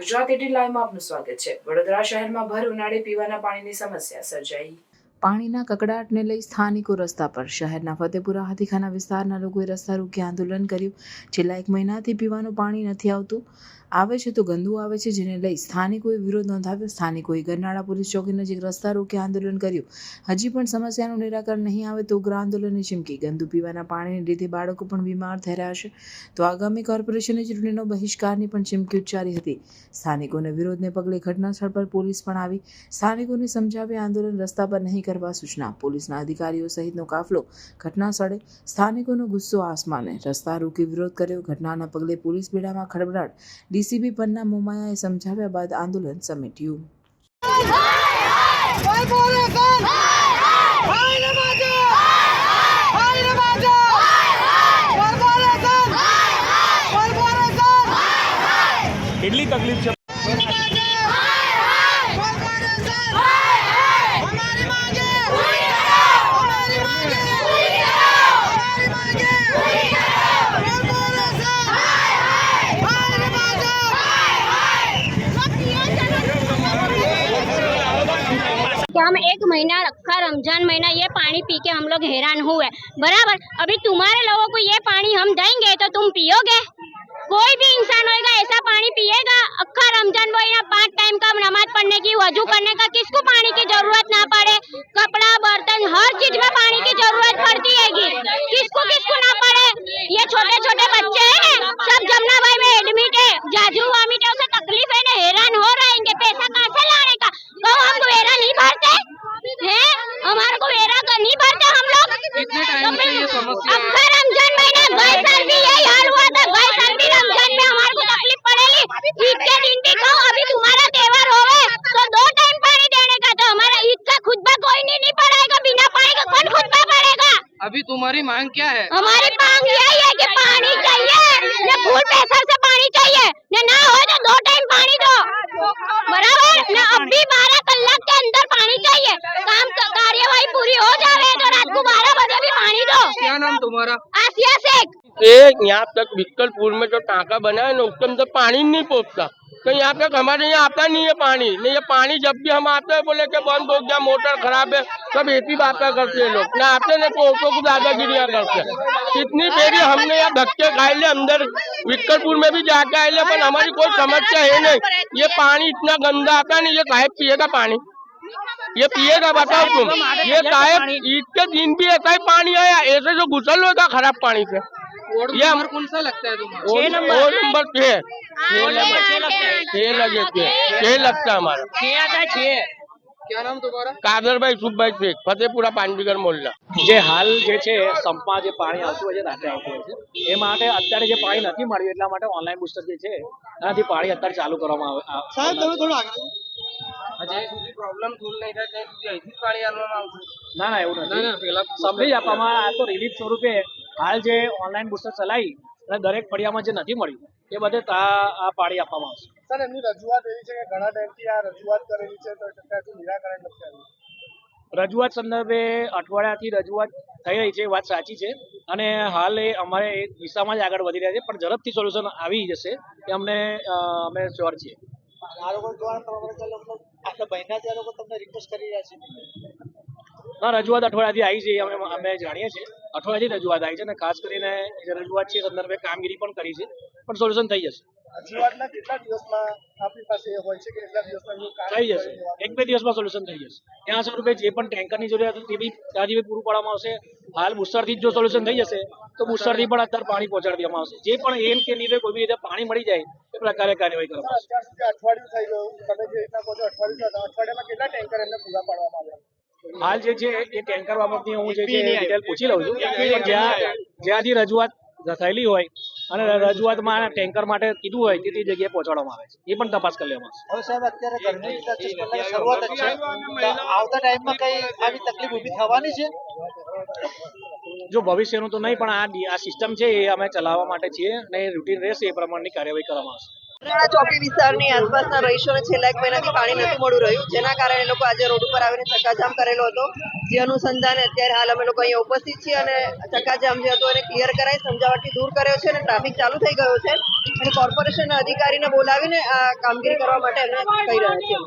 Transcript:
Gujarat at લાઈવમાં આપનું સ્વાગત છે. વડોદરા શહેરમાં ભર ઉનાળે પીવાના પાણીની સમસ્યા સર્જાઈ. પાણીના કકડાટને લઈ સ્થાનિકો રસ્તા પર શહેરના ફતેપુરા, હાથીખાના વિસ્તારના લોકોએ રસ્તા રોકી આંદોલન કર્યું. છેલ્લા એક મહિનાથી પીવાનું પાણી નથી આવતું. આવે છે તો ગંદુ આવે છે, જેને લઈ સ્થાનિકોએ વિરોધ નોંધાવ્યો. સ્થાનિકોએ ગરનાળા પોલીસ ચોકી નજીક રસ્તા રોકી આંદોલન કર્યું. હજી પણ સમસ્યાનું નિરાકરણ નહીં આવે તો ઉગ્ર આંદોલનની ચીમકી. ગંદુ પીવાના પાણીને લીધે બાળકો પણ બીમાર થઈ રહ્યા છે. તો આગામી કોર્પોરેશનની ચૂંટણીનો બહિષ્કારની પણ ચીમકી ઉચ્ચારી હતી. સ્થાનિકોને વિરોધને પગલે ઘટનાસ્થળ પર પોલીસ પણ આવી. સ્થાનિકોને સમજાવી આંદોલન રસ્તા પર નહીં કરવા સૂચના. પોલીસના અધિકારીઓ સહિતનો કાફલો ઘટના સ્થળે સ્થાનિકોનો ગુસ્સો આસમાને રસ્તા રોકી વિરોધ કર્યો. ઘટનાના પગલે પોલીસ બેડામાં ખળબળાટ ડીસીબી પન્ના મોમાયાએ સમજાવ્યા બાદ આંદોલન સમેટ્યું! કેટલી તકલીફ છે हम एक महीना रखा, रमज़ान महीना, ये पानी पी के हम लोग हैरान हुए। बराबर, अभी तुम्हारे लोगों को ये पानी हम देंगे तो तुम पियोगे? कोई भी इंसान होगा ऐसा पानी पिएगा? तुम्हारी मांग क्या है हमारी मांग यही है कि पानी चाहिए ने फूल प्रेशर से पानी चाहिए ने ना हो तो दो टाइम पानी दो बराबर ने अब भी बारह नाम तुम्हारा? आसिया शेख। ये यहाँ तक विक्कलपुर में जो टाँका बना है ना उसके अंदर पानी नहीं पहुँचता। तो यहाँ तक हमारे यहाँ आता नहीं है पानी। नहीं ये पानी जब भी हम आते हैं बोले के बंद हो गया मोटर खराब है सब ऐसी बातें करते हैं लोग? ना आते ना पोटो को दादागिरियाँ करते हैं। कितनी देरी हमने यहाँ धक्के खाए ले अंदर। विक्कलपुर में भी जाके आए ले पर हमारी कोई समस्या है नहीं। ये पानी इतना गंदा आता नहीं ये साहेब पिएगा पानी। ये पिएगा बताओ तुम ये साहेब ईद के दिन भी ऐसा ही पानी आया ऐसे जो घुसल होगा खराब पानी से वार्ड ये नंबर कौन सा लगता है तुम्हारा वो नंबर नंबर छह छह लगे छह छह लगता है हमारा क्या नाम तुम्हारा કાદરભાઈ સુખભાઈ શેખ ફતેપુરા પાંડીગર મોલ્લા જે હાલ જે છે સંપમાં જે પાણી આવતું હોય છે રાત્રે આવતું હોય છે એ માટે અત્યારે જે પાણી નથી મળ્યું એટલા માટે ઓનલાઈન બુસ્ટર જે છે એનાથી પાણી અત્યારે ચાલુ કરવામાં આવે साहब थोड़ा थोड़ा आगे હજી સુધી પ્રોબ્લેમ સોલ્વ નહીં થાય ત્યાં સુધી અહીંથી જ પાણી આલવામાં આવશે. ના ના એવું ના ના પેલા સમજી આપવામાં આ તો રિલીફ સ્વરૂપે હાલ જે ઓનલાઈન બુસ્ટર ચલાવી અને દરેક ફળિયામાં જે નથી મળ્યું એ બધે આ પાણી આપવામાં આવશે. સર એમની રજૂઆત એવી છે કે ઘણા ટાઈમથી આ રજૂઆત કરેલી છે તો ત્યાંથી નિરાકરણ નથી આવ્યું. રજૂઆત સંદર્ભે અઠવાડિયાથી રજૂઆત થઈ રહી છે એ વાત સાચી છે. અને હાલ એ અમારે એ દિશામાં જ આગળ વધી રહ્યા છે પણ ઝડપથી સોલ્યુશન આવી જશે એ અમને અમે શ્યોર છીએ. આ લોકો દ્વારા તમારે મહિનાથી આ લોકો તમને રિક્વેસ્ટ કરી રહ્યા છે. ના, રજૂઆત અઠવાડિયાથી આવી છે, અમે અમે જાણીએ છીએ. અઠવાડિયાથી રજૂઆત આવી છે અને ખાસ કરીને જે રજૂઆત છે સંદર્ભે કામગીરી પણ કરી છે, પણ સોલ્યુશન થઈ જશે. રજૂઆતના કેટલા દિવસમાં આપણી પાસે હોય છે કે કેટલા દિવસમાં થઈ જશે. એક બે દિવસમાં સોલ્યુશન થઈ જશે. ત્યાં સ્વરૂપે જે પણ ટેન્કરની જરૂરિયાત હતી તે બી ત્યાંથી બી પૂરું પાડવામાં આવશે. હાલ બુસ્ટરથી જો સોલ્યુશન થઈ જશે તો બુસ્ટરથી પણ અત્યારે પાણી પહોંચાડી દેવામાં આવશે. જે પણ એમ કે લીધે કોઈ બી રીતે પાણી મળી જાય એ પ્રકારે કાર્યવાહી કરવામાં આવશે. અઠવાડિયું થઈ ગયું તમે જે રીતના કહો છો અઠવાડિયું અઠવાડિયામાં કેટલા ટેન્કર એમને પૂરા પાડવામાં આવ્યા? હાલ જે છે એ ટેન્કર બાબતની હું જે છે ડિટેલ પૂછી લઉં છું. જ્યાં જ્યાંથી રજૂઆત થયેલી હોય અને રજૂઆતમાં ટેન્કર માટે કીધું હોય તે જગ્યાએ પહોંચાડવામાં આવે છે. એ પણ તપાસ કરી લેવામાં આવશે. સાહેબ અત્યારે ગરમી શરૂઆત જ છે. આવતા ટાઈમમાં કઈ આવી તકલીફ ઊભી થવાની છે? જો ભવિષ્યનું તો નહીં પણ આ આ સિસ્ટમ છે એ અમે ચલાવવા માટે છીએ અને રૂટીન રહેશે એ પ્રમાણની કાર્યવાહી કરવામાં આવશે. રાણા ચોકી વિસ્તારની આસપાસના રહીશોને છેલ્લા એક મહિનાથી પાણી નથી મળું રહ્યું, જેના કારણે લોકો આજે રોડ ઉપર આવીને ચક્કાજામ કરેલો હતો. જે અનુસંધાને અત્યારે હાલ અમે લોકો અહીંયા ઉપસ્થિત છીએ અને ચક્કાજામ જે હતો એને ક્લિયર કરાવી સમજાવટથી દૂર કર્યો છે અને ટ્રાફિક ચાલુ થઈ ગયો છે. અને કોર્પોરેશનના અધિકારીને બોલાવીને આ કામગીરી કરવા માટે એમને કહી રહ્યા છીએ.